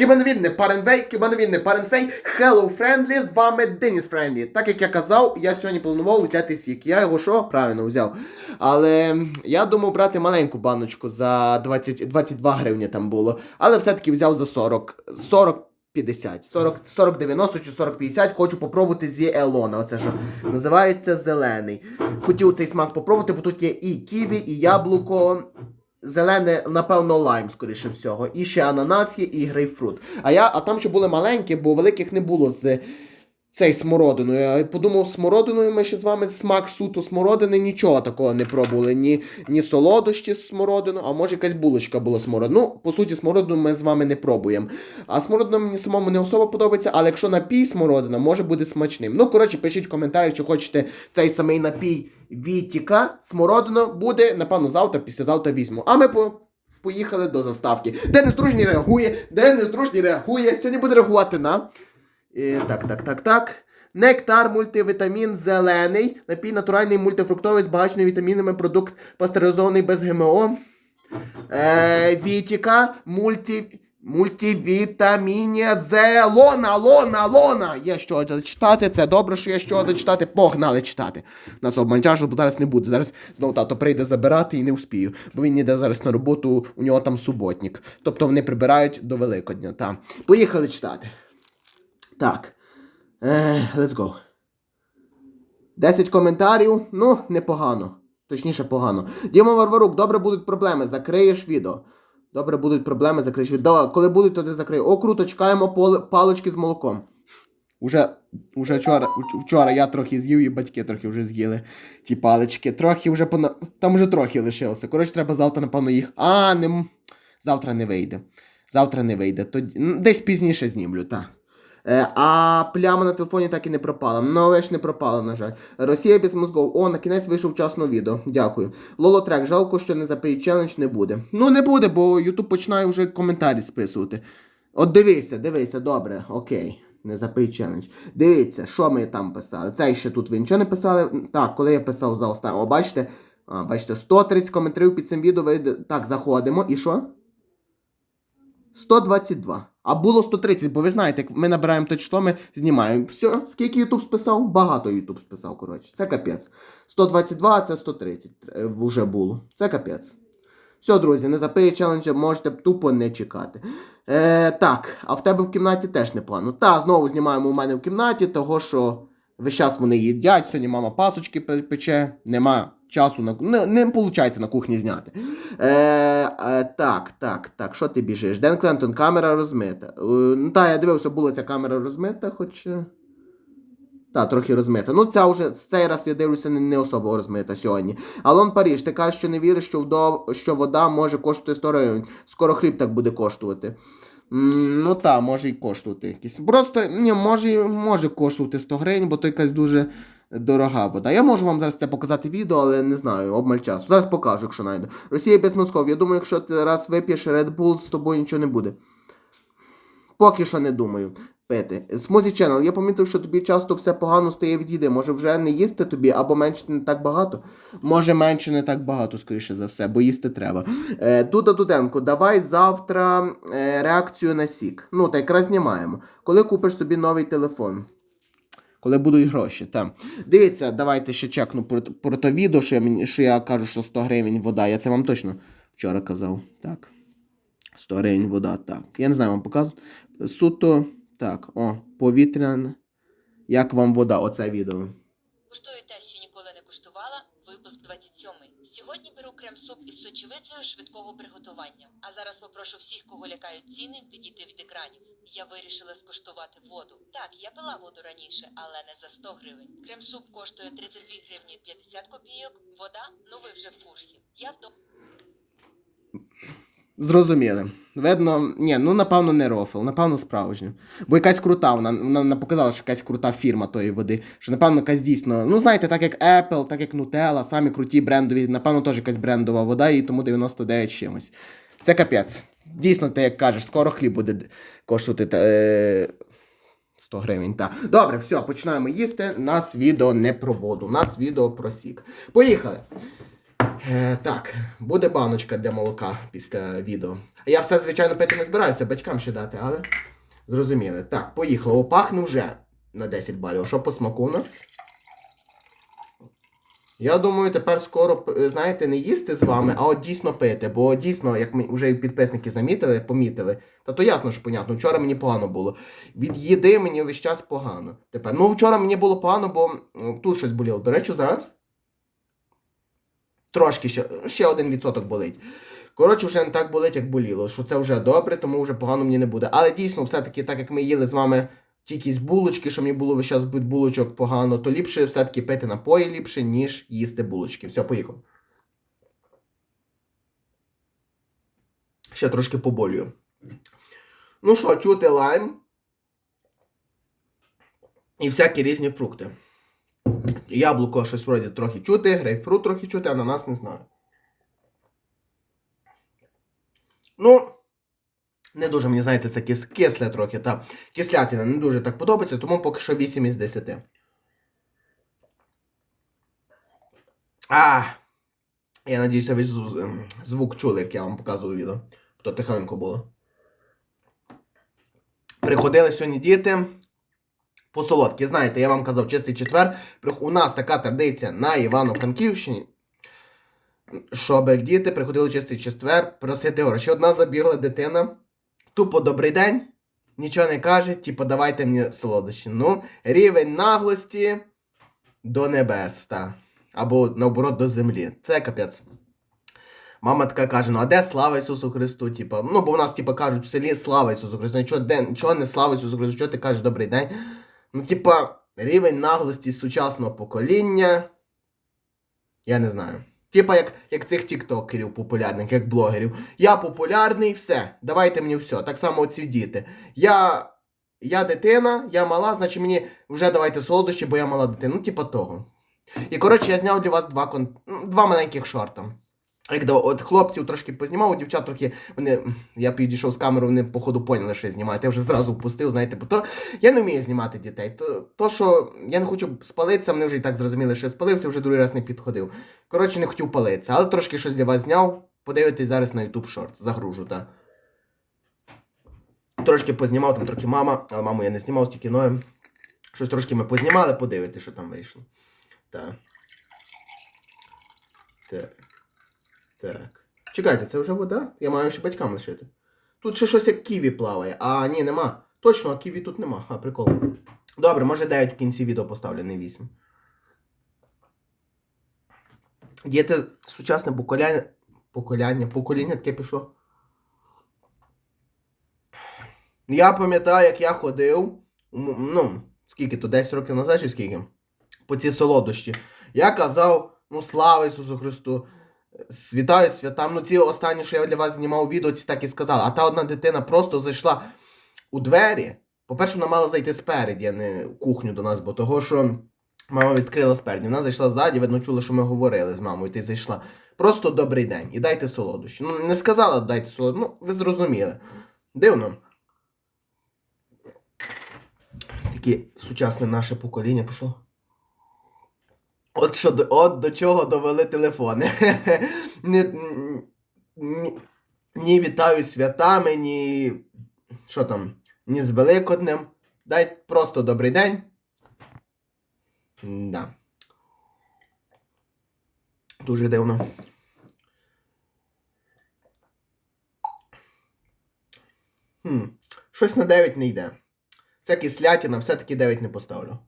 Кібановін не паренвей, кібановін не паренсей, Hello Friendly, з вами Деніс Friendly. Так як я казав, я сьогодні планував взяти сік. Я його що? Правильно взяв. Але я думав брати маленьку баночку за 20, 22 гривні там було. Але все-таки взяв за 40. 40 50, 40, 40 90 чи 40 50 хочу попробувати зі Елона. Оце що називається зелений. Хотів цей смак попробувати, бо тут є і ківі, і яблуко. Зелене, напевно, лайм, скоріше всього. І ще ананас є, і грейпфрут. А я, а там ще були маленькі, бо великих не було з цей смородиною. Я подумав, смородиною ми ще з вами смак суто смородини, нічого такого не пробували. Ні, ні солодощі з смородину, а може якась булочка була смородина. Ну, по суті, смородину ми з вами не пробуємо. А смородина мені самому не особо подобається, але якщо напій смородина, може бути смачним. Ну, коротше, пишіть в коментарях, чи хочете цей самий напій Вітіка. Смородина буде, напевно, завтра, післязавтра візьму. А ми по. Поїхали до заставки. Де нездружній реагує, де нездружній реагує. Сьогодні буде реагувати на. Е, так, так, так, так. Нектар, мультивітамін зелений. Напій натуральний мультифруктовий збагачений вітамінами продукт пастеризований без ГМО. Е, Вітіка, мульті. Мультивітамінія зелона, лона, лона. Є що зачитати. Це добре, що є що зачитати. Погнали читати. Нас обманчажу, бо зараз не буде. Зараз знову тато прийде забирати і не успію. Бо він йде зараз на роботу, у нього там суботник. Тобто вони прибирають до Великодня. Там. Поїхали читати. Так. Е, let's go. 10 коментарів. Ну, непогано. Точніше, погано. Діма Варварук, добре будуть проблеми. Закриєш відео. Добре будуть проблеми, закриєш відео. Да, коли будуть, то ти закрий. О, круто, чекаємо пол- палочки з молоком. Уже, уже вчора, вчора я трохи з'їв, і батьки трохи вже з'їли ті палички. Трохи вже пона... Там вже трохи лишилося. Коротше, треба завтра, напевно, їх. А, не... завтра не вийде. Завтра не вийде. Тоді... Десь пізніше знімлю, так. Е, а пляма на телефоні так і не пропала. Ну, але ж не пропала, на жаль. Росія без мозгов. О, на кінець вийшов вчасно відео. Дякую. Лоло трек, жалко, що не запий челендж не буде. Ну, не буде, бо Ютуб починає вже коментарі списувати. От дивися, дивися, добре, окей. Не запий челендж. Дивіться, що ми там писали. Цей ще тут ви нічого не писали. Так, коли я писав за останнє. О, бачите? А, бачите, 130 коментарів під цим відео. Ви... Так, заходимо. І що? 122. А було 130, бо ви знаєте, як ми набираємо те число, ми знімаємо. Все, скільки Ютуб списав? Багато Ютуб списав, коротше. Це капець. 122, а це 130 е, вже було. Це капець. Все, друзі, не запиє челенджа, можете тупо не чекати. Е, так, а в тебе в кімнаті теж не плану. Та, знову знімаємо у мене в кімнаті, того що весь час вони їдять, сьогодні мама пасочки пече, нема часу на не, не виходить на кухні зняти. Е, е, так, так, так, що ти біжиш? Ден Клентон, камера розмита. Е, ну, та, я дивився, була ця камера розмита, хоч. е, Та, трохи розмита. Ну, ця вже цей раз я дивлюся не, не особо розмита сьогодні. Алон Паріж, ти кажеш, що не віриш, що, вдов... що вода може коштувати 100 гривень. Скоро хліб так буде коштувати. Ну так, може і коштувати якісь. Просто ні, може, може коштувати 100 гривень, бо то якась дуже дорога вода. Я можу вам зараз це показати відео, але не знаю, обмаль часу. Зараз покажу, якщо знайду. Росія без Москов. Я думаю, якщо ти раз вип'єш Red Bull, з тобою нічого не буде. Поки що не думаю пити. Смузі Channel, я помітив, що тобі часто все погано стає від їди. Може вже не їсти тобі, або менше не так багато. Може менше не так багато, скоріше за все, бо їсти треба. Е, Дуда Дуденко, давай завтра е, реакцію на сік. Ну, та якраз знімаємо. Коли купиш собі новий телефон? Коли будуть гроші, Та. Дивіться, давайте ще чекну про, про то відео, що я, мені- що я кажу, що 100 гривень вода. Я це вам точно вчора казав. Так. 100 гривень вода, так. Я не знаю, вам показую. Суто, так, о, повітряне. Як вам вода, оце відео. Куштую те, що ніколи не куштувала. Випуск 27. Сьогодні беру крем-суп із сочевицею швидкого приготування. А зараз попрошу всіх, кого лякають ціни, відійти від екранів. Я вирішила скуштувати воду. Так, я пила воду раніше, але не за 100 гривень. Крем-суп коштує 32 гривні 50 копійок. Вода, ну ви вже в курсі. Я вдома. Зрозуміли. Видно, ні, ну напевно не рофл, напевно справжню. Бо якась крута, вона, вона, показала, що якась крута фірма тої води. Що напевно якась дійсно, ну знаєте, так як Apple, так як Nutella, самі круті брендові, напевно, теж якась брендова вода, і тому 99 чимось. Це капець. Дійсно, ти як кажеш, скоро хліб буде коштувати. Е... 100 гривень, так. Добре, все, починаємо їсти. Нас відео не про воду, нас відео про сік. Поїхали. Е, так, буде баночка для молока після відео. Я все, звичайно, пити не збираюся, батькам ще дати, але зрозуміли. Так, поїхало. О, пахне вже на 10 балів. Що по смаку у нас? Я думаю, тепер скоро, е, знаєте, не їсти з вами, а от дійсно пити. Бо дійсно, як ми вже підписники замітили, помітили, та то ясно, що понятно, вчора мені погано було. Від їди мені весь час погано. Тепер. Ну, вчора мені було погано, бо м, тут щось боліло. До речі, зараз. Трошки ще, ще один відсоток болить. Коротше, вже не так болить, як боліло. Що це вже добре, тому вже погано мені не буде. Але дійсно, все-таки, так як ми їли з вами тільки з булочки, що мені було весь час від булочок погано, то ліпше все-таки пити напої ліпше, ніж їсти булочки. Все, поїхав. Ще трошки поболюю. Ну що, чути лайм. І всякі різні фрукти. Яблуко щось вроді трохи чути, грейпфрут трохи чути, ананас не знаю. Ну, не дуже мені, знаєте, це кис кисле трохи, та кислятина не дуже так подобається, тому поки що 8 із 10. А, я надіюся, ви ем, звук чули, як я вам показував відео. То тихенько було. Приходили сьогодні діти. По солодкі. Знаєте, я вам казав, чистий четвер. У нас така традиція на Івано-Франківщині, щоб діти приходили чистий четвер просити гроші. Одна забігла дитина. Тупо добрий день, нічого не каже, типу, давайте мені солодощі. Ну, рівень наглості до небес, та. Або наоборот до землі. Це капець. Мама така каже: ну а де слава Ісусу Христу? Типа, ну, бо в нас, типа, кажуть в селі слава Ісусу Христу. Нічого, де, нічого не слава Ісусу Христу, що ти кажеш добрий день. Ну, типа, рівень наглості сучасного покоління. Я не знаю. Типа, як, як цих тіктокерів популярних, як блогерів. Я популярний, все, давайте мені все. Так само оці діти. Я, я дитина, я мала, значить мені вже давайте солодощі, бо я мала дитина. Ну, типа того. І коротше, я зняв для вас два, кон... ну, два маленьких шорта. Як до, от хлопців трошки познімав, дівчат трохи вони. Я підійшов з камерою, вони походу поняли, що я знімаю. Я вже зразу впустив, знаєте, бо то я не вмію знімати дітей. То, то що я не хочу спалитися, вони вже і так зрозуміли, що я спалився, вже другий раз не підходив. Коротше, не хотів палитися, але трошки щось для вас зняв. Подивитесь зараз на YouTube Shorts, загружу, так. Трошки познімав, там трохи мама, але маму я не знімав тільки кіною. Щось трошки ми познімали, подивитись, що там вийшло. Так. Так. Так. Чекайте, це вже вода? Я маю ще батькам лишити. Тут ще щось як ківі плаває. А, ні, нема. Точно, а ківі тут нема. А, прикол. Добре, може 9 в кінці відео поставлю, не 8. Діти сучасне покоління. Покоління, покоління таке пішло. Я пам'ятаю, як я ходив. Ну, скільки то 10 років назад, чи скільки? По ці солодощі. Я казав, ну слава Ісусу Христу. Світаю святам. Ну, ці останні, що я для вас знімав відео, ці так і сказали. А та одна дитина просто зайшла у двері. По-перше, вона мала зайти спереді, а не в кухню до нас, бо того, що мама відкрила спереді. Вона зайшла ззаді, видно, чула, що ми говорили з мамою, ти зайшла. Просто добрий день і дайте солодощі. Ну, не сказала дайте солодощі, ну, ви зрозуміли. Дивно. Таке сучасне наше покоління пішло. От що от до чого довели телефони. Ні, ні, ні вітаю святами, ні. Що там? Ні з Великоднем. Дай просто добрий день. Да. Дуже дивно. Хм. Щось на 9 не йде. Це кислятина, все-таки 9 не поставлю.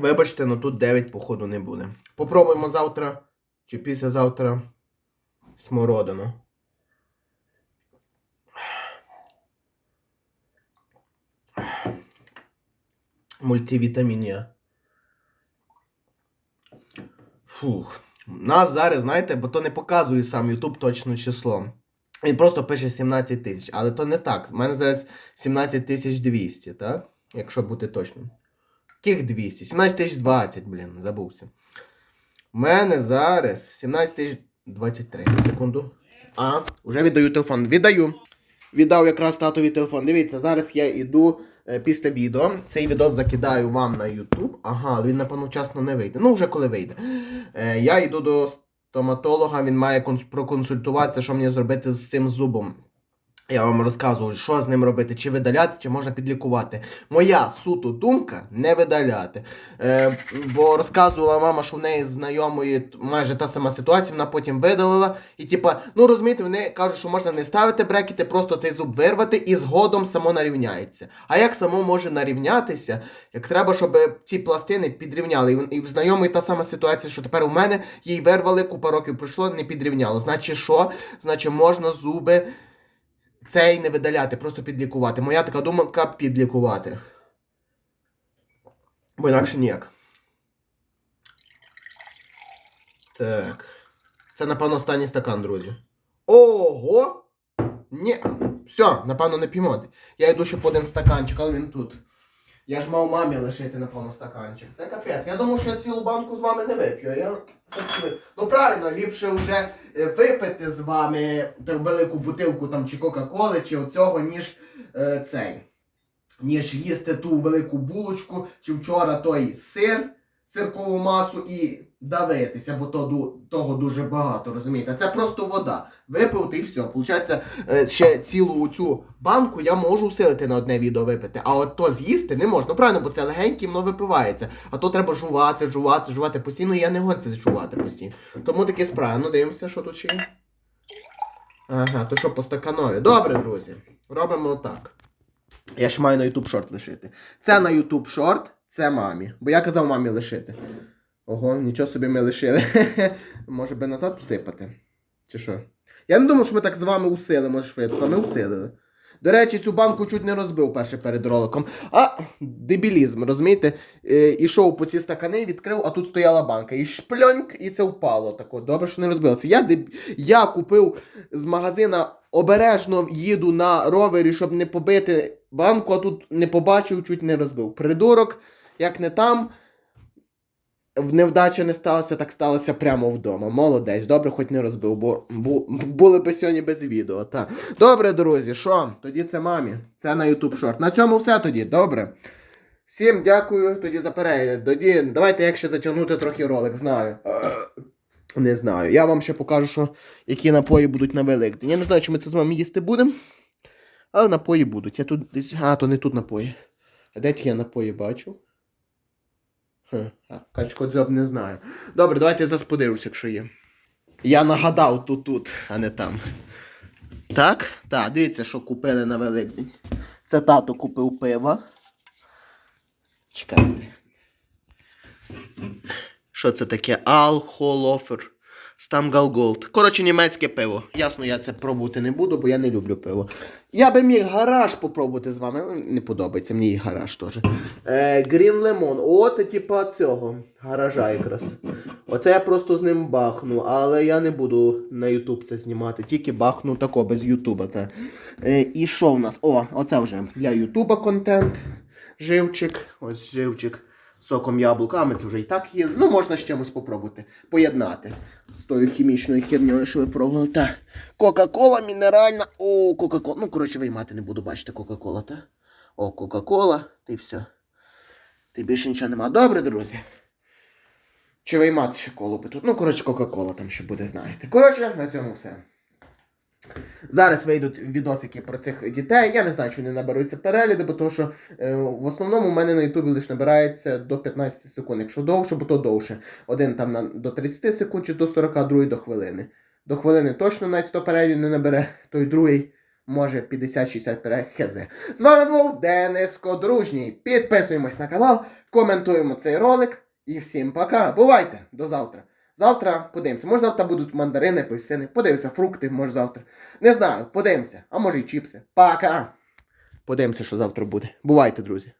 Вибачте, ну тут 9, походу, не буде. Попробуємо завтра чи післязавтра смородину. Мультивітамінія. Фух. Нас зараз, знаєте, бо то не показує сам YouTube точно число. Він просто пише 17 тисяч, але то не так. У мене зараз 17 тисяч 200, так? Якщо бути точним. Яких 200? 17 тисяч 20, блін, забувся. У мене зараз 17 тисяч 23. Секунду. А, вже віддаю телефон. Віддаю. Віддав якраз татові телефон. Дивіться, зараз я йду е, після відео. Цей відео закидаю вам на YouTube. Ага, він, напевно, вчасно не вийде. Ну, вже коли вийде. Е, я йду до стоматолога, він має конс- проконсультуватися, що мені зробити з цим зубом. Я вам розказую, що з ним робити, чи видаляти, чи можна підлікувати. Моя суто думка не видаляти. Е, бо розказувала мама, що в неї знайомої майже та сама ситуація, вона потім видалила. І типа, ну розумієте, вони кажуть, що можна не ставити брекети, просто цей зуб вирвати і згодом само нарівняється. А як само може нарівнятися, як треба, щоб ці пластини підрівняли. І в- знайомої та сама ситуація, що тепер у мене їй вирвали, купа років пройшло, не підрівняло. Значить, що? Значить, можна зуби цей не видаляти, просто підлікувати. Моя така думка підлікувати. Бо інакше ніяк. Так. Це, напевно, останній стакан, друзі. Ого! Ні. Все, напевно, не піймо. Я йду ще по один стаканчик, але він тут. Я ж мав мамі лишити, напевно, стаканчик. Це капець. Я думав, що я цілу банку з вами не вип'ю. Я Ну правильно, ліпше вже е, випити з вами велику бутилку там чи Кока-Коли, чи оцього, ніж е, цей. Ніж їсти ту велику булочку, чи вчора той сир, сиркову масу і давитися, бо то, того дуже багато, розумієте? Це просто вода. Випив ти і все. Получається, е, ще цілу цю банку я можу усилити на одне відео випити, а от то з'їсти не можна. Ну правильно, бо це легеньке, воно випивається. А то треба жувати, жувати, жувати постійно, і я не хочу це жувати постійно. Тому таке справа. Ну дивимося, що тут ще є. Ага, то що по стаканові. Добре, друзі. Робимо отак. Я ж маю на YouTube шорт лишити. Це на YouTube шорт, це мамі. Бо я казав мамі лишити. Ого, нічого собі ми лишили. Може би назад усипати? Чи що? Я не думав, що ми так з вами усилимо швидко, ми усилили. До речі, цю банку чуть не розбив перше перед роликом. А, дебілізм, розумієте? Е, ішов по ці стакани, відкрив, а тут стояла банка. І шпльоньк, і це впало. Тако. Добре, що не розбилося. Я, деб... я купив з магазина обережно їду на ровері, щоб не побити банку, а тут не побачив, чуть не розбив. Придурок, як не там. Невдача не сталося, так сталося прямо вдома. Молодець, добре, хоч не розбив, бо бу, були б сьогодні без відео. Та. Добре, друзі, що? Тоді це мамі. Це на YouTube шорт. На цьому все тоді, добре. Всім дякую тоді за перегляд. Тоді давайте як ще затягнути трохи ролик, знаю. Не знаю. Я вам ще покажу, що які напої будуть на Великдень. Я не знаю, чи ми це з вами їсти будемо. Але напої будуть. Я тут десь. А, то не тут напої. А де ті я напої бачу? Хм, а, дзьоб не знаю. Добре, давайте я зараз подивлюся, якщо є. Я нагадав тут тут, а не там. Так? Так, дивіться, що купили на Великдень. Це тато купив пива. Чекайте. Що це таке? Алхолофер. Стамгал Голд. Коротше, німецьке пиво. Ясно, я це пробувати не буду, бо я не люблю пиво. Я би міг гараж попробувати з вами. Не подобається мені і гараж теж. Е, Грін Лемон. О, це типа цього. Гаража якраз. Оце я просто з ним бахну, але я не буду на Ютуб це знімати. Тільки бахну тако, без Ютуба. Та. Е, і що в нас? О, оце вже для Ютуба контент. Живчик. Ось живчик соком яблука, а ми це вже і так їли. Ну, можна з чимось попробувати. Поєднати з тою хімічною херньою, що ви пробували. Та. Кока-кола мінеральна. О, Кока-кола. Ну, коротше, виймати не буду бачити Кока-кола, та? О, Кока-кола, ти все. Ти більше нічого нема. Добре, друзі. Чи виймати ще коло би тут? Ну, коротше, Кока-кола там ще буде, знаєте. Коротше, на цьому все. Зараз вийдуть відосики про цих дітей. Я не знаю, чи вони наберуться перегляди, бо то, що е, в основному у мене на Ютубі лише набирається до 15 секунд. Якщо довше, бо то довше. Один там на, до 30 секунд чи до 40, другий до хвилини. До хвилини точно навіть 100 переглядів не набере, той другий може 50-60 переглядів. З вами був Денис Кодружній. Підписуємось на канал, коментуємо цей ролик. І всім пока. Бувайте! До завтра. Завтра подивимося. Може завтра будуть мандарини, апельсини. Подивимося, фрукти, може завтра. Не знаю, подивимося. А може і чіпси. Пока. Подивимося, що завтра буде. Бувайте, друзі.